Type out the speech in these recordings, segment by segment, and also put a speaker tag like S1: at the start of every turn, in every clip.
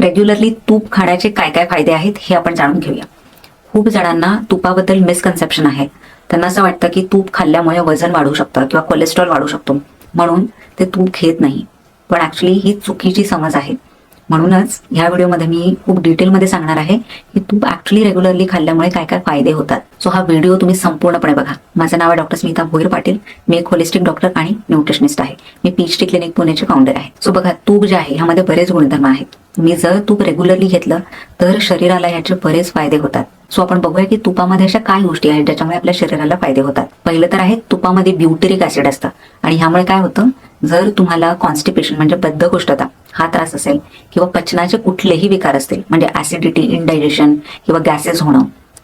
S1: Regularly तूप खाण्याचे काय काय फायदे आहेत हे आपण जाणून घेऊया. खूप जणांना तुपाबद्दल मिसकन्सेप्शन आहे. त्यांना असं वाटतं की तूप खाल्ल्यामुळे वजन वाढू शकतं किंवा कोलेस्ट्रॉल वाढू शकतो. म्हणून ते तूप घेत नाही. पण ऍक्च्युली ही चुकीची समज आहे. म्हणूनच ह्या व्हिडिओमध्ये मी खूप डिटेलमध्ये सांगणार आहे की तूप ऍक्च्युली रेग्युलरली खाल्ल्यामुळे काय काय फायदे होतात. सो हा व्हिडिओ तुम्ही संपूर्णपणे बघा. माझं नाव आहे डॉक्टर स्मिता भोईर पाटील. मी एक होलिस्टिक डॉक्टर आणि न्यूट्रिशनिस्ट आहे. मी पीएचडी क्लिनिक पुण्याचे फाउंडर आहे. सो बघा तूप जे आहे ह्यामध्ये बरेच गुणधर्म आहेत. मी जर तूप रेग्युलरली घेतलं तर शरीराला याचे बरेच फायदे होतात. सो आपण बघूया की तुपामध्ये अशा काय गोष्टी आहेत ज्याच्यामुळे आपल्या शरीराला फायदे होतात. पहिलं तर आहे तुपामध्ये ब्युटेरिक ऍसिड असतं. आणि ह्यामुळे काय होतं? जर तुम्हाला कॉन्स्टिपेशन म्हणजे बद्धकोष्ठता हा त्रास असेल किंवा पचनाचे कुठलेही विकार असतील म्हणजे ऍसिडिटी इनडायजेशन किंवा गॅसेस होणं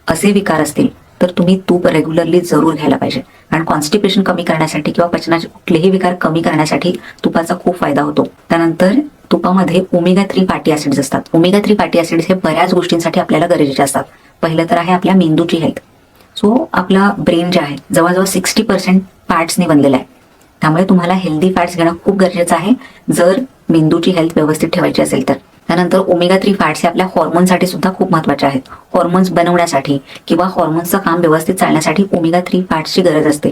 S1: असे विकार असतील तर तुम्ही तूप रेग्युलरली जरूर घ्यायला पाहिजे. कारण कॉन्स्टिपेशन कमी करण्यासाठी किंवा पचनाचे कुठलेही विकार कमी करण्यासाठी तुपाचा खूप फायदा होतो. त्यानंतर तुपामध्ये ओमेगा थ्री फॅटी ऍसिड्स असतात. ओमेगा थ्री फॅटी ऍसिड्स हे बऱ्याच गोष्टींसाठी आपल्याला गरजेचे असतात. पहिलं तर आहे आपल्या मेंदूची हेल्थ सो आपला ब्रेन जे आहे जवळजवळ सिक्स्टी पर्सेंट फॅट्सने बनलेला आहे. त्यामुळे तुम्हाला हेल्दी फॅट्स घेणं खूप गरजेचं आहे. जर मेंदूची हेल्थ व्यवस्थित ठेवायची असेल तर. त्यानंतर ओमेगा थ्री फॅट्स हे आपल्या हॉर्मोनसाठी सुद्धा खूप महत्त्वाचे आहेत. हॉर्मोन्स बनवण्यासाठी किंवा हॉर्मोन्सचं काम व्यवस्थित चालण्यासाठी ओमेगा थ्री फॅट्सची गरज असते.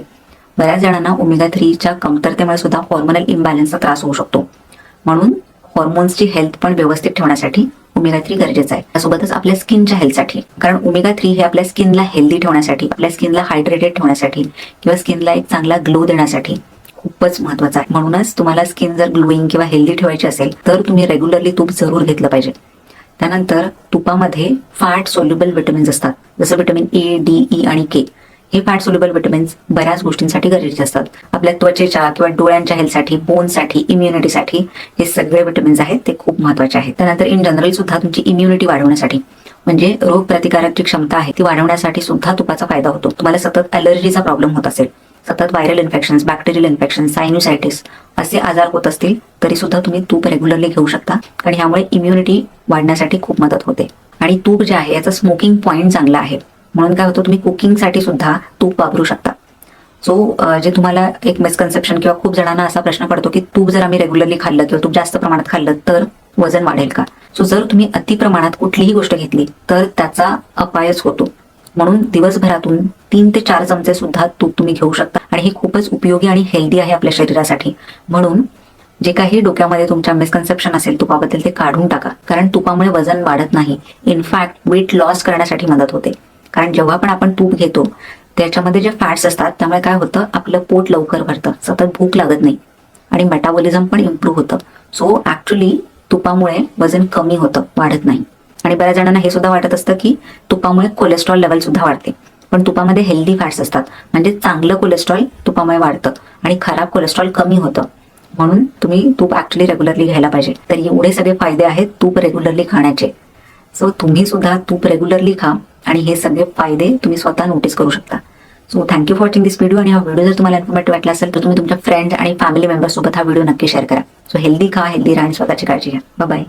S1: बऱ्याच जणांना ओमेगा थ्रीच्या कमतरतेमुळे सुद्धा हॉर्मोनल इम्बॅलन्सचा त्रास होऊ शकतो. म्हणून हॉर्मोन्सची हेल्थ पण व्यवस्थित ठेवण्यासाठी ओमेगा थ्री गरजेचं आहे. त्यासोबतच आपल्या स्किनच्या हेल्थसाठी कारण ओमेगा थ्री हे आपल्या स्किनला हेल्दी ठेवण्यासाठी आपल्या स्किनला हायड्रेटेड ठेवण्यासाठी किंवा स्किनला एक चांगला ग्लो देण्यासाठी खूपच महत्वाचं आहे. म्हणूनच तुम्हाला स्किन जर ग्लोईंग किंवा हेल्दी ठेवायची असेल तर तुम्ही रेग्युलरली तूप जरूर घेतलं पाहिजे. त्यानंतर तुपामध्ये फॅट सोल्युबल विटमिन्स असतात. जसं विटमिन ए डी ई आणि के हे फॅट सोल्युबल विटमिन्स बऱ्याच गोष्टींसाठी गरजेचे असतात. आपल्या त्वचेच्या किंवा डोळ्यांच्या हेल्थसाठी बोनसाठी इम्युनिटीसाठी हे सगळे विटमिन्स आहेत. ते खूप महत्त्वाचे आहेत. त्यानंतर इन जनरल सुद्धा तुमची इम्युनिटी वाढवण्यासाठी म्हणजे रोग प्रतिकारक जी क्षमता आहे ती वाढवण्यासाठी सुद्धा तुपाचा फायदा होतो. तुम्हाला सतत अलर्जीचा प्रॉब्लेम होत असेल सतत viral infection bacterial infection sinusitis असे आजार होत असतील तरी सुद्धा तुम्ही तूप रेग्युलरली घेऊ शकता. कारण ह्यामुळे इम्युनिटी वाढण्यासाठी खूप मदत होते. आणि तूप जे आहे याचा स्मोकिंग पॉईंट चांगला आहे. म्हणून काय होतं तुम्ही कुकिंगसाठी सुद्धा तूप वापरू शकता. सो जे तुम्हाला एक मिसकन्सेप्शन किंवा खूप जणांना असा प्रश्न पडतो की तूप जर आम्ही रेग्युलरली खाल्लं किंवा तूप जास्त प्रमाणात खाल्लं तर वजन वाढेल का? सो जर तुम्ही अति प्रमाणात कुठलीही गोष्ट घेतली तर त्याचा अपायच होतो. म्हणून दिवसभरातून तीन ते चार चमचे सुद्धा तूप तुम्ही घेऊ शकता. आणि हे खूपच उपयोगी आणि हेल्दी आहे आपल्या शरीरासाठी. म्हणून जे काही डोक्यामध्ये तुमच्या मिसकन्सेप्शन असेल तुपाबद्दल ते काढून टाका. कारण तुपामुळे वजन वाढत नाही. इनफॅक्ट वेट लॉस करण्यासाठी मदत होते. कारण जेव्हा पण आपण तूप घेतो त्याच्यामध्ये जे फॅट्स असतात त्यामुळे काय होतं आपलं पोट लवकर भरतं. सतत भूक लागत नाही. आणि मेटाबॉलिझम पण इम्प्रूव्ह होतं. सो ॲक्च्युली तुपामुळे वजन कमी होतं वाढत नाही. आणि बऱ्याच जणांना हे सुद्धा वाटत असतं की तुपामुळे कोलेस्ट्रॉल लेवल सुद्धा वाढते. पण तुपामध्ये हेल्दी फॅट्स असतात. म्हणजे चांगलं कोलेस्ट्रॉल तुपामुळे वाढतं आणि खराब कोलेस्ट्रॉल कमी होतं. म्हणून तुम्ही तूप ऍक्च्युली रेग्युलरली घ्यायला पाहिजे. तर एवढे सगळे फायदे आहेत तूप रेग्युलरली खाण्याचे. सो तुम्ही सुद्धा तूप रेग्युलरली खा आणि हे सगळे फायदे तुम्ही स्वतः नोटीस करू शकता. So thank you for watching this video आणि हा व्हिडिओ जर तुम्हाला इन्फॉर्मेटिव्ह वाटला असेल तर तुम्ही तुमच्या फ्रेंड्स आणि फॅमिली मेंबर्स सोबत हा व्हिडिओ नक्की शेअर करा. सो हेल्दी खा हेल्दी राहा आणि स्वतःची काळजी घ्या. बाय